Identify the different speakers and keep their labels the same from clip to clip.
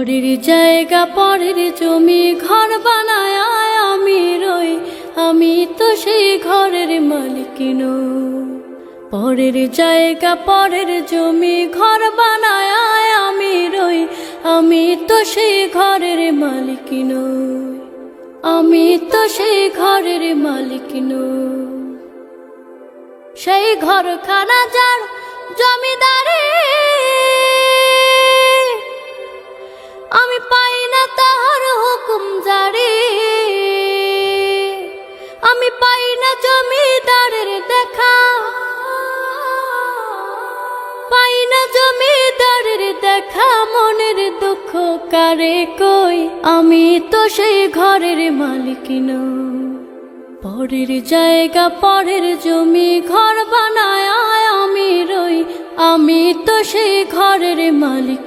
Speaker 1: পরের জায়গা, পরের জমি, ঘর বানায় আমি রই। আমি তো সেই ঘরের মালিক পরের জায়গা, পরের জমি, ঘর বানায় আমি রই। আমি তো সেই ঘরের মালিক আমি তো সেই ঘরের মালিক সেই ঘর খানা যার জমিদারে হুকুম জারি আমি পাই না জমিদারের দেখা। পাই না জমিদারের দেখা, মনের দুঃখ কারে কই? আমি তো সেই ঘরের মালিক নই। পরের জায়গা, পরের জমি, ঘর বানায় আমি রই। আমি তো সেই ঘরের মালিক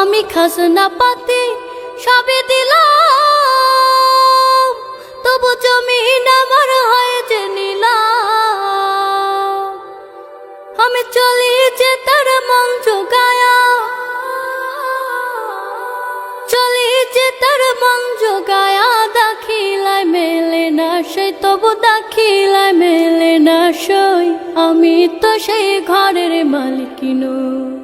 Speaker 1: আমি খাজনা পাতি সবে দিলাম, তবু জমিন আমার হয় যে নিলাম। আমি চলি যে তার মন জোগায়া, চলি যে তার মন জোগায়া, দাখিলায় মেলে না সই, তবু দাখিলায় মেলে না সই। আমি তো সেই ঘরের মালিক নই।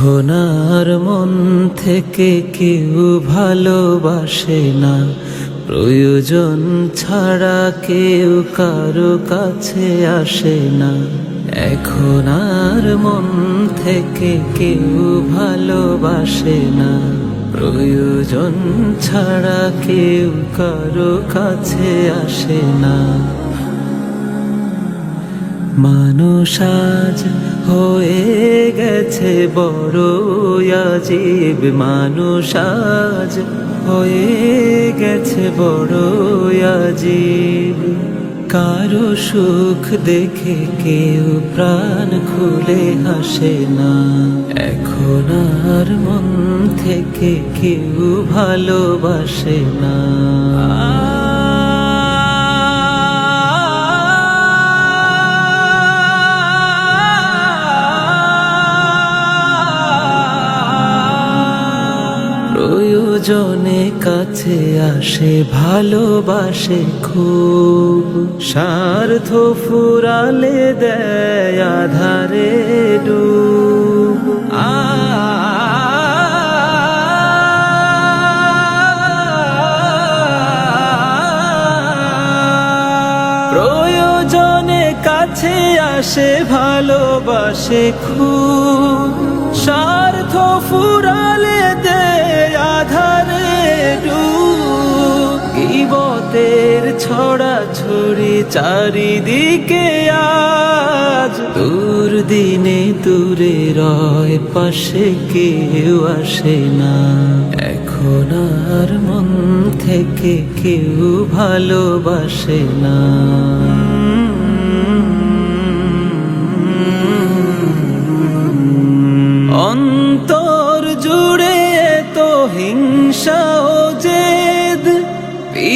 Speaker 2: এখন আর মন থেকে কেউ ভালোবাসে না। প্রয়োজন ছাড়া কেউ কারও কাছে আসে না। এখন আর মন থেকে কেউ ভালোবাসে না। প্রয়োজন ছাড়া কেউ কারও কাছে আসে না। মানুষ আজ হয়ে গেছে বড় আজীব মানুষ আজ। হয়ে গেছে বড় আজীব। কারও সুখ দেখে কেউ প্রাণ খুলে হাসে না। এখন আর মন থেকে কেউ ভালোবাসে না। প্রয়োজনে কাছে আসে, ভালোবাসে খুব। স্বার্থ ফুরালে দেয় আধারে ডুব। আ প্রয়োজনে কাছে আসে ভালোবাসে খুব স্বার্থ ফুরালে আধারে গিবতের ছড়া ছড়ি চারিদিকে আজ। দূর দিনে দূরে রয়, পাশে কেউ আসে না। এখন আর মন থেকে কেউ ভালোবাসে না।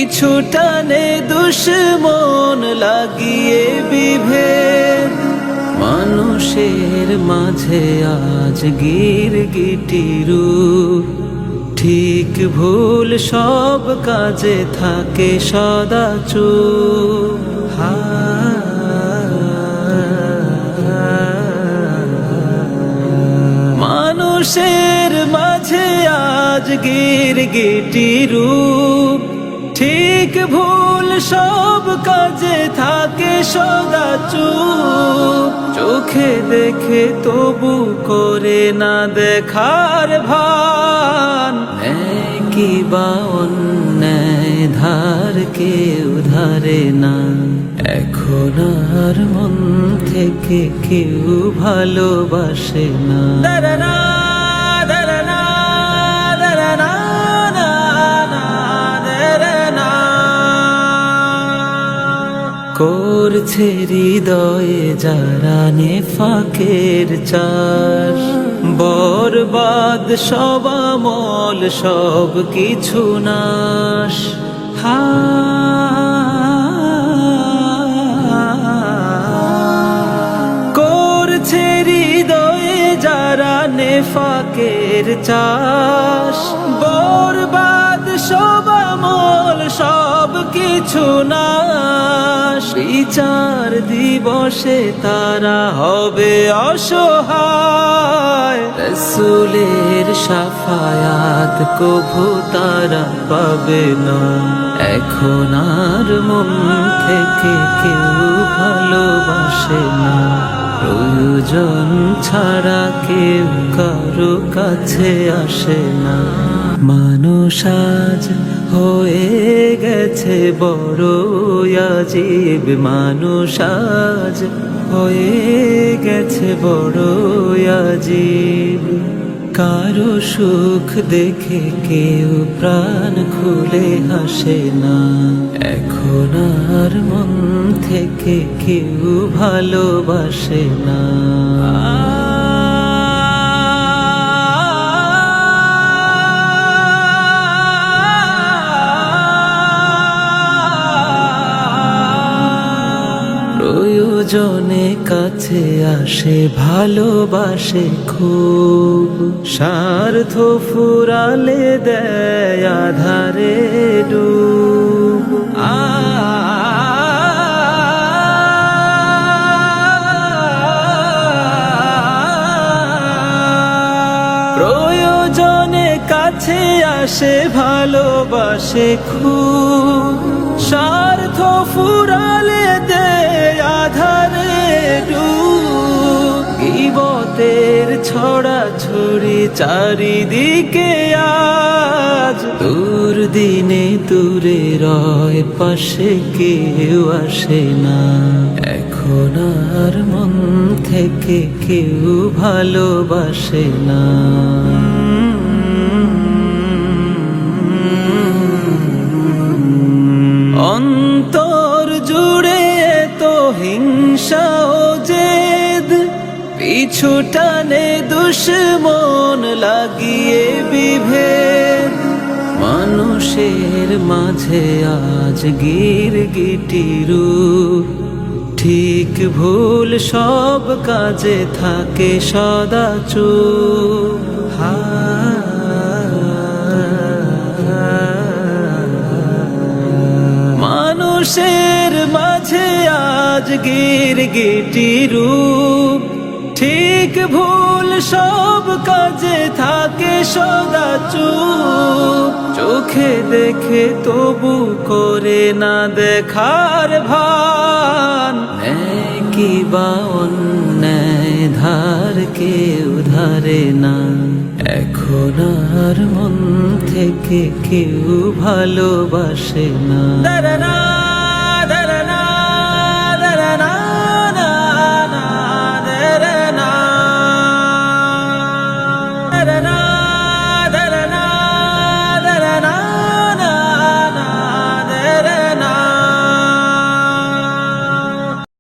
Speaker 2: পিছু টানে দুশ্মন লাগিয়ে বিভেদ। মানুষের মাঝে আজ গির গিটিরু ঠিক ভুল সব কাজে থাকে সদা চুপ। মানুষের মাঝে আজ গির গিটি রূপ। ঠিক ভুল সব কাজে থাকে সদা চুপ। চোখে দেখে তবু করে না দেখার ভান। কি বা অন্যায় ধার কেউ ধারে না। এখন আর মন থেকে কেউ ভালোবাসে না। করছে হৃদয়ে যারা নে ফাঁকের চাষ। বরবাদ সব আমল সব কিছু নাশ করছে হৃদয়ে যারা নেফাকের চাষ। বরবাদ, সব কিছু নাশ বিচার দিবসে তারা হবে অসহায়। রসুলের সাফায়াত কভু তারা পাবে না। এখন আর মন থেকে কেউ ভালোবাসে না। প্রয়োজন ছাড়া কেউ কারও কাছে আসে না। মানুষ আজ হয়ে গেছে বড় আজীব মানুষ আজ। হয়ে গেছে বড় আজীব। কারও সুখ দেখে কেউ প্রাণ খুলে হাসে না। এখন আর মন থেকে কেউ ভালোবাসে না। কাছে আসে, ভালোবাসে খুব। স্বার্থ ফুরালে দেয় আধারে ডুব। আ প্রয়োজনে কাছে আসে ভালোবাসে খুব স্বার্থ ফুরালে দে আধারে গিবতের ছড়া ছড়ি চারিদিকে আজ। দূর দিনে দূরে রয়, পাশে কেউ আসে না। এখন আর মন থেকে কেউ ভালোবাসে না। হিংসা ও জেদ, পিছু টানে দুশ্মন লাগিয়ে বিভেদ। মানুষের মাঝে আজ গির গিটিরু ঠিক ভুল সব কাজে থাকে সদা চুপ। মানুষের মাঝে আজ গির গিটি রূপ। ঠিক ভুল সব কাজে থাকে সদা চুপ। চোখে দেখে তবু করে না দেখার ভান। কি বা অন্যায় ধার কেউ ধারে না। এখন আর মন থেকে কেউ ভালোবাসে না।